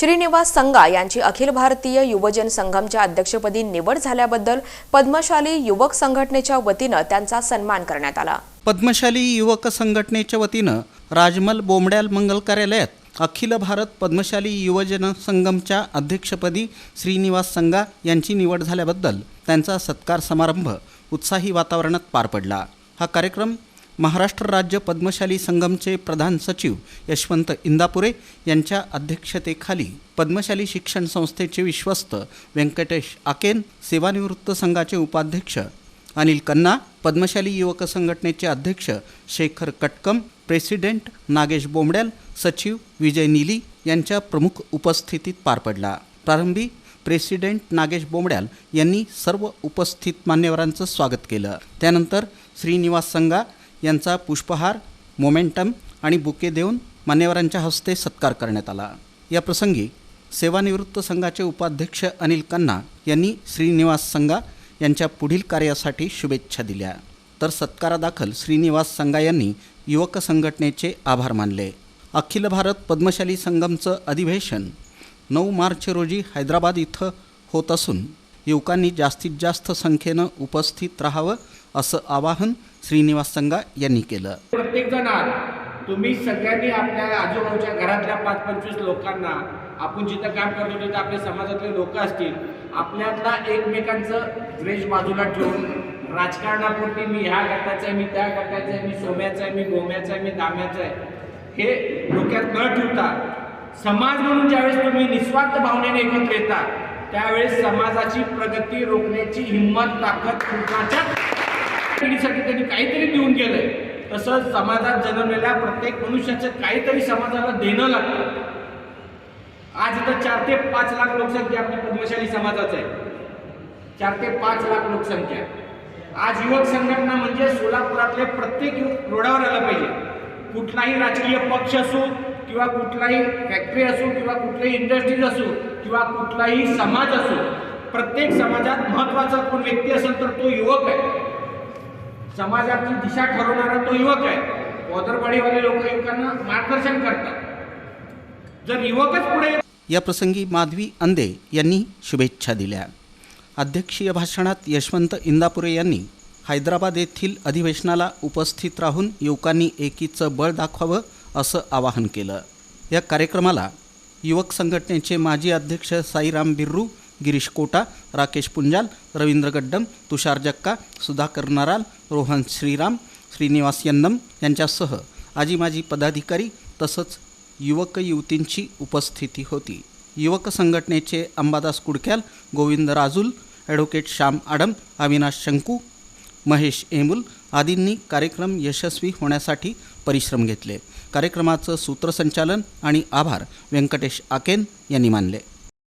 श्रीनिवास संगा यांची अखिल भारतीय युवजन संघमच्या अध्यक्षपदी निवड झाल्याबद्दल पद्मशाली युवक संघटनेच्या वतीनं त्यांचा सन्मान करण्यात आला. पद्मशाली युवक संघटनेच्या वतीनं राजमल बोमड्याल मंगल कार्यालयात अखिल भारत पद्मशाली युवजन संगमच्या अध्यक्षपदी श्रीनिवास संगा यांची निवड झाल्याबद्दल त्यांचा सत्कार समारंभ उत्साही वातावरणात पार पडला. हा कार्यक्रम महाराष्ट्र राज्य पद्मशाली संगमचे प्रधान सचिव यशवंत इंदापुरे यांच्या अध्यक्षतेखाली पद्मशाली शिक्षण संस्थेचे विश्वस्त व्यंकटेश आकेन सेवानिवृत्त संघाचे उपाध्यक्ष अनिल कन्ना पद्मशाली युवक संघटनेचे अध्यक्ष शेखर कटकम प्रेसिडेंट नागेश बोंबड्याल सचिव विजय नीली यांच्या प्रमुख उपस्थितीत पार पडला. प्रारंभी प्रेसिडेंट नागेश बोंबड्याल यांनी सर्व उपस्थित मान्यवरांचं स्वागत केलं. त्यानंतर श्रीनिवास संघा यांचा पुष्पहार मोमेंटम आणि बुके देऊन मान्यवरांच्या हस्ते सत्कार करण्यात आला. या प्रसंगी सेवानिवृत्त संघाचे उपाध्यक्ष अनिल कन्ना यांनी श्रीनिवास संघा यांच्या पुढील कार्यासाठी शुभेच्छा दिल्या. तर सत्कारादाखल श्रीनिवास संघा यांनी युवक संघटनेचे आभार मानले. अखिल भारत पद्मशाली संगमचं अधिवेशन नऊ मार्च रोजी हैदराबाद इथं होत असून युवकांनी जास्तीत जास्त संख्येनं उपस्थित राहावं असं आवाहन श्रीनिवास संगा यांनी केलं. प्रत्येक जण तुम्ही सगळ्यांनी आपल्या आजूबाजूच्या घरातल्या पाच पंचवीस लोकांना आपण जिथं काम करतो तिथं आपल्या समाजातले लोक असतील आपल्यातला एकमेकांचं द्वेष बाजूला ठेवून राजकारणापुरती मी ह्या गटाचा आहे मी त्या गटाचा आहे मी सोम्याचा आहे मी गोम्याचा आहे मी दाम्याचा आहे हे डोक्यात न ठेवता समाज म्हणून ज्यावेळेस तुम्ही निस्वार्थ भावनेने एकत्र येता त्यावेळेस समाजाची प्रगती रोखण्याची हिंमत ताकद कुणाच्या पिढीसाठी त्यांनी काहीतरी देऊन गेलंय तसंच समाजात जन्मलेल्या प्रत्येक मनुष्याचं काहीतरी समाजाला देणं लागतं. आज इथं चार ते पाच लाख लोकसंख्या आपली पद्मशाली समाजाचं आहे. चार ते पाच लाख लोकसंख्या. आज युवक संघटना म्हणजे सोलापुरातले प्रत्येक युवक रोडावर आला पाहिजे. कुठलाही राजकीय पक्ष असो किंवा कुठलाही फॅक्टरी असो किंवा कुठलाही इंडस्ट्रीज असो किंवा कुठलाही समाज असो प्रत्येक समाजात महत्त्वाचा कोण व्यक्ती असेल तर तो युवक आहे. समाजाची दिशा ठरवणारा तो युवक आहे. वॉदरवाडीवाले लोक युवकांना मार्गदर्शन करतात. जर युवकच पुढे या प्रसंगी माधवी अंदे यांनी शुभेच्छा दिल्या. अध्यक्षीय भाषणात यशवंत इंदापुरे यांनी हैदराबाद येथील अधिवेशनाला उपस्थित राहून युवकांनी एकीचं बळ दाखवावं असं आवाहन केलं. या कार्यक्रमाला युवक संघटनेचे माजी अध्यक्ष साईराम बिर्रू गिरीश कोटा राकेश पुंजाल रवींद्र गड्डम तुषार जक्का सुधाकर नराल रोहन श्रीराम श्रीनिवास यन्नम यांच्यासह आजी माजी पदाधिकारी तसंच युवक युवतींची उपस्थिती होती. युवक संघटनेचे अंबादास कुडक्याल गोविंद राजूल ॲडव्होकेट श्याम आडम अविनाश शंकू महेश एमुल आदींनी कार्यक्रम यशस्वी होण्यासाठी परिश्रम घेतले. कार्यक्रमाचं सूत्रसंचालन आणि आभार व्यंकटेश आकेन यांनी मानले.